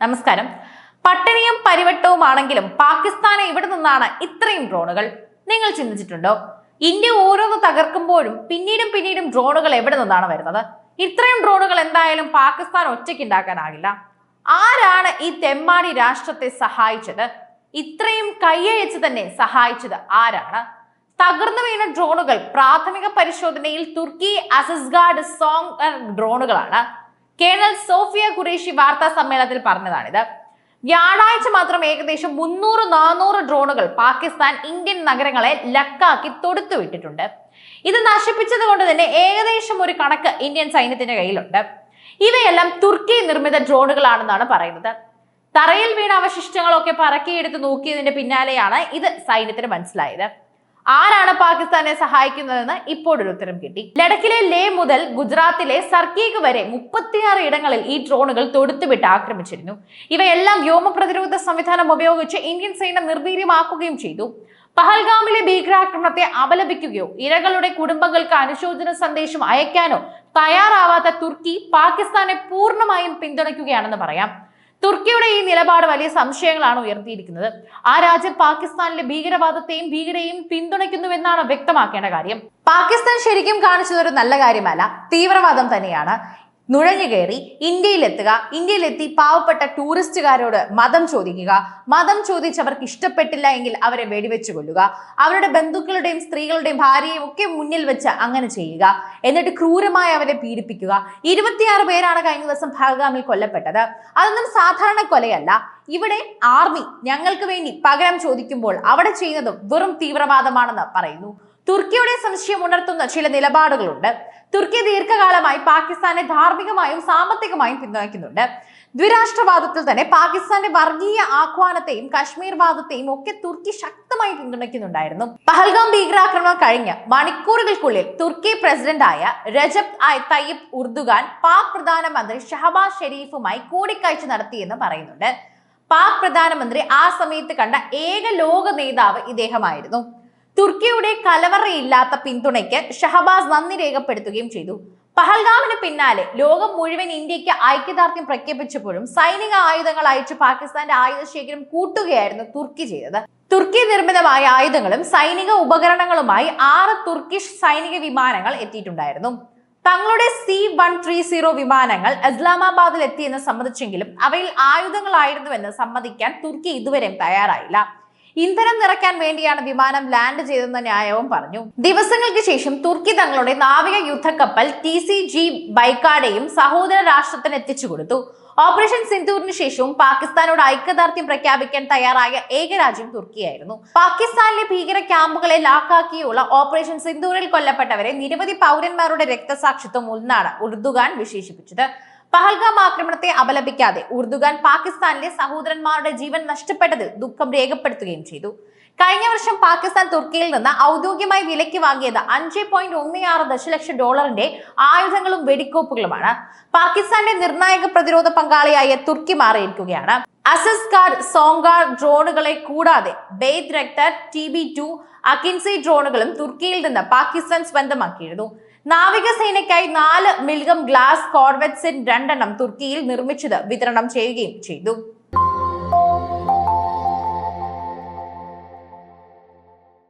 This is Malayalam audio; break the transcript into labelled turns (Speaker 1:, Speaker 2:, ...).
Speaker 1: നമസ്കാരം. പട്ടിണിയും പരിവട്ടവുമാണെങ്കിലും പാകിസ്ഥാനെ ഇവിടെ നിന്നാണ് ഇത്രയും ഡ്രോണുകൾ. നിങ്ങൾ ചിന്തിച്ചിട്ടുണ്ടോ? ഇന്ത്യ ഓരോന്ന് തകർക്കുമ്പോഴും പിന്നീടും പിന്നീടും ഡ്രോണുകൾ എവിടെ നിന്നാണ് വരുന്നത്? ഇത്രയും ഡ്രോണുകൾ എന്തായാലും പാകിസ്ഥാൻ ഒറ്റയ്ക്ക് ഉണ്ടാക്കാനാകില്ല ആരാണ് ഈ തെമ്മാടി രാഷ്ട്രത്തെ സഹായിച്ചത്? ഇത്രയും കൈയയച്ച് തന്നെ സഹായിച്ചത് ആരാണ്? തകർന്നു വീണ ഡ്രോണുകൾ പ്രാഥമിക പരിശോധനയിൽ തുർക്കി അസസ്ഗാർഡ് സോങ് ഡ്രോണുകളാണ്. കേണൽ സോഫിയ ഖുറേഷി വാർത്താ സമ്മേളനത്തിൽ പറഞ്ഞതാണിത്. വ്യാഴാഴ്ച മാത്രം ഏകദേശം മുന്നൂറ് നാനൂറ് ഡ്രോണുകൾ പാകിസ്ഥാൻ ഇന്ത്യൻ നഗരങ്ങളെ ലക്കാക്കി തൊടുത്തുവിട്ടിട്ടുണ്ട്. ഇത് നശിപ്പിച്ചത് കൊണ്ട് തന്നെ ഏകദേശം ഒരു കണക്ക് ഇന്ത്യൻ സൈന്യത്തിന്റെ കയ്യിലുണ്ട്. ഇവയെല്ലാം തുർക്കി നിർമ്മിത ഡ്രോണുകളാണെന്നാണ് പറയുന്നത്. തറയിൽ വീണ അവശിഷ്ടങ്ങളൊക്കെ പറക്കിയെടുത്ത് നോക്കിയതിന്റെ പിന്നാലെയാണ് ഇത് സൈന്യത്തിന് മനസ്സിലായത്. ആരാണ് പാകിസ്ഥാനെ സഹായിക്കുന്നതെന്ന് ഇപ്പോഴൊരു ഉത്തരം കിട്ടി. ലഡക്കിലെ ലേ മുതൽ ഗുജറാത്തിലെ സർക്കീഗ് വരെ മുപ്പത്തിയാറ് ഇടങ്ങളിൽ ഈ ഡ്രോണുകൾ തൊടുത്തുവിട്ട് ആക്രമിച്ചിരുന്നു. ഇവയെല്ലാം വ്യോമ പ്രതിരോധ സംവിധാനം ഉപയോഗിച്ച് ഇന്ത്യൻ സൈന്യം നിർവീര്യമാക്കുകയും ചെയ്തു. പഹൽഗാമിലെ ഭീകരാക്രമണത്തെ അപലപിക്കുകയോ ഇരകളുടെ കുടുംബങ്ങൾക്ക് അനുശോചന സന്ദേശം അയക്കാനോ തയ്യാറാവാത്ത തുർക്കി പാകിസ്ഥാനെ പൂർണമായും പിന്തുണയ്ക്കുകയാണെന്ന് പറയാം. തുർക്കിയുടെ ഈ നിലപാട് വലിയ സംശയങ്ങളാണ് ഉയർത്തിയിരിക്കുന്നത്. ആ രാജ്യം പാകിസ്ഥാനിലെ ഭീകരവാദത്തെയും ഭീകരയെയും പിന്തുണയ്ക്കുന്നുവെന്നാണ് വ്യക്തമാക്കേണ്ട കാര്യം. പാകിസ്ഥാൻ ശരിക്കും കാണിച്ചത് ഒരു നല്ല കാര്യമല്ല. തീവ്രവാദം തന്നെയാണ്. നുഴഞ്ഞു കയറി ഇന്ത്യയിലെത്തുക. ഇന്ത്യയിലെത്തി പാവപ്പെട്ട ടൂറിസ്റ്റുകാരോട് മതം ചോദിക്കുക. മതം ചോദിച്ചവർക്ക് ഇഷ്ടപ്പെട്ടില്ല എങ്കിൽ അവരെ വെടിവെച്ചു കൊല്ലുക. അവരുടെ ബന്ധുക്കളുടെയും സ്ത്രീകളുടെയും ഭാര്യയും ഒക്കെ മുന്നിൽ വെച്ച് അങ്ങനെ ചെയ്യുക. എന്നിട്ട് ക്രൂരമായി അവരെ പീഡിപ്പിക്കുക. ഇരുപത്തിയാറ് പേരാണ് കഴിഞ്ഞ ദിവസം ഭാഗാമിൽ കൊല്ലപ്പെട്ടത്. അതൊന്നും സാധാരണ കൊലയല്ല. ഇവിടെ ആർമി ഞങ്ങൾക്ക് വേണ്ടി പകരം ചോദിക്കുമ്പോൾ അവിടെ ചെയ്യുന്നതും വെറും തീവ്രവാദമാണെന്ന് പറയുന്നു. തുർക്കിയുടെ സംശയം ഉണർത്തുന്ന ചില നിലപാടുകളുണ്ട്. തുർക്കി ദീർഘകാലമായി പാകിസ്ഥാനെ ധാർമ്മികമായും സാമ്പത്തികമായും പിന്തുണയ്ക്കുന്നുണ്ട്. ദ്വിരാഷ്ട്രവാദത്തിൽ തന്നെ പാകിസ്ഥാന്റെ വർഗീയ ആഹ്വാനത്തെയും കശ്മീർ വാദത്തെയും ഒക്കെ തുർക്കി ശക്തമായി പിന്തുണയ്ക്കുന്നുണ്ടായിരുന്നു. പഹൽഗാം ഭീകരാക്രമണം കഴിഞ്ഞ് മണിക്കൂറുകൾക്കുള്ളിൽ തുർക്കി പ്രസിഡന്റായ രജബ് തയ്യിബ് ഉർദുഗാൻ പാക് പ്രധാനമന്ത്രി ഷഹബാസ് ഷെരീഫുമായി കൂടിക്കാഴ്ച നടത്തിയെന്ന് പറയുന്നുണ്ട്. പാക് പ്രധാനമന്ത്രി ആ സമയത്ത് കണ്ട ഏക ലോക നേതാവ് ഇദ്ദേഹമായിരുന്നു. തുർക്കിയുടെ കലവറയില്ലാത്ത പിന്തുണയ്ക്ക് ഷഹബാസ് നന്ദി രേഖപ്പെടുത്തുകയും ചെയ്തു. പഹൽഗാമിന് പിന്നാലെ ലോകം മുഴുവൻ ഇന്ത്യയ്ക്ക് ഐക്യദാർഢ്യം പ്രഖ്യാപിച്ചപ്പോഴും സൈനിക ആയുധങ്ങൾ അയച്ച് പാകിസ്ഥാന്റെ ആയുധശേഖരം കൂട്ടുകയായിരുന്നു തുർക്കി ചെയ്തത്. തുർക്കി നിർമ്മിതമായ ആയുധങ്ങളും സൈനിക ഉപകരണങ്ങളുമായി ആറ് തുർക്കിഷ് സൈനിക വിമാനങ്ങൾ എത്തിയിട്ടുണ്ടായിരുന്നു. തങ്ങളുടെ സി വൺ ത്രീ സീറോ വിമാനങ്ങൾ ഇസ്ലാമാബാദിൽ എത്തിയെന്ന് സമ്മതിച്ചെങ്കിലും അവയിൽ ആയുധങ്ങളായിരുന്നുവെന്ന് സമ്മതിക്കാൻ തുർക്കി ഇതുവരെ തയ്യാറായില്ല. ഇന്ധനം നിറയ്ക്കാൻ വേണ്ടിയാണ് വിമാനം ലാൻഡ് ചെയ്തെന്ന ന്യായവും പറഞ്ഞു. ദിവസങ്ങൾക്ക് ശേഷം തുർക്കി തങ്ങളുടെ നാവിക യുദ്ധക്കപ്പൽ ടി സി ജി ബൈക്കാടെയും സഹോദര രാഷ്ട്രത്തിന് എത്തിച്ചു കൊടുത്തു. ഓപ്പറേഷൻ സിന്ധൂറിന് ശേഷവും പാകിസ്ഥാനോട് ഐക്യദാർഢ്യം പ്രഖ്യാപിക്കാൻ തയ്യാറായ ഏക രാജ്യം തുർക്കിയായിരുന്നു. പാകിസ്ഥാനിലെ ഭീകര ക്യാമ്പുകളെ ലാക്കാക്കിയുള്ള ഓപ്പറേഷൻ സിന്ധൂറിൽ കൊല്ലപ്പെട്ടവരെ നിരവധി പൗരന്മാരുടെ രക്തസാക്ഷിത്വം ഉൾനാട് ഉർദുഗാൻ വിശേഷിപ്പിച്ചത്. പഹൽഗാം ആക്രമണത്തെ അപലപിക്കാതെ ഉർദുഗാൻ പാകിസ്ഥാനിലെ സഹോദരന്മാരുടെ ജീവൻ നഷ്ടപ്പെട്ടതിൽ ദുഃഖം രേഖപ്പെടുത്തുകയും ചെയ്തു. കഴിഞ്ഞ വർഷം പാകിസ്ഥാൻ തുർക്കിയിൽ നിന്ന് ഔദ്യോഗികമായി വിലയ്ക്ക് വാങ്ങിയത് അഞ്ച് പോയിന്റ് ഒന്ന് ആറ് ദശലക്ഷം ഡോളറിന്റെ ആയുധങ്ങളും വെടിക്കോപ്പുകളുമാണ്. പാകിസ്ഥാന്റെ നിർണായക പ്രതിരോധ പങ്കാളിയായ തുർക്കി മാറിയിരിക്കുകയാണ്. അസസ്കാർ സോങ്കാർ ഡ്രോണുകളെ കൂടാതെ Bayraktar T B two Akinci ഡ്രോണുകളും തുർക്കിയിൽ നിന്ന് പാകിസ്ഥാൻ സ്വന്തമാക്കിയിരുന്നു. നാവികസേനയ്ക്കായി നാല് മിൽഗം ഗ്ലാസ് കോർവെറ്റ്സിൻ രണ്ടെണ്ണം തുർക്കിയിൽ നിർമ്മിച്ചത് വിതരണം ചെയ്യുകയും ചെയ്തു.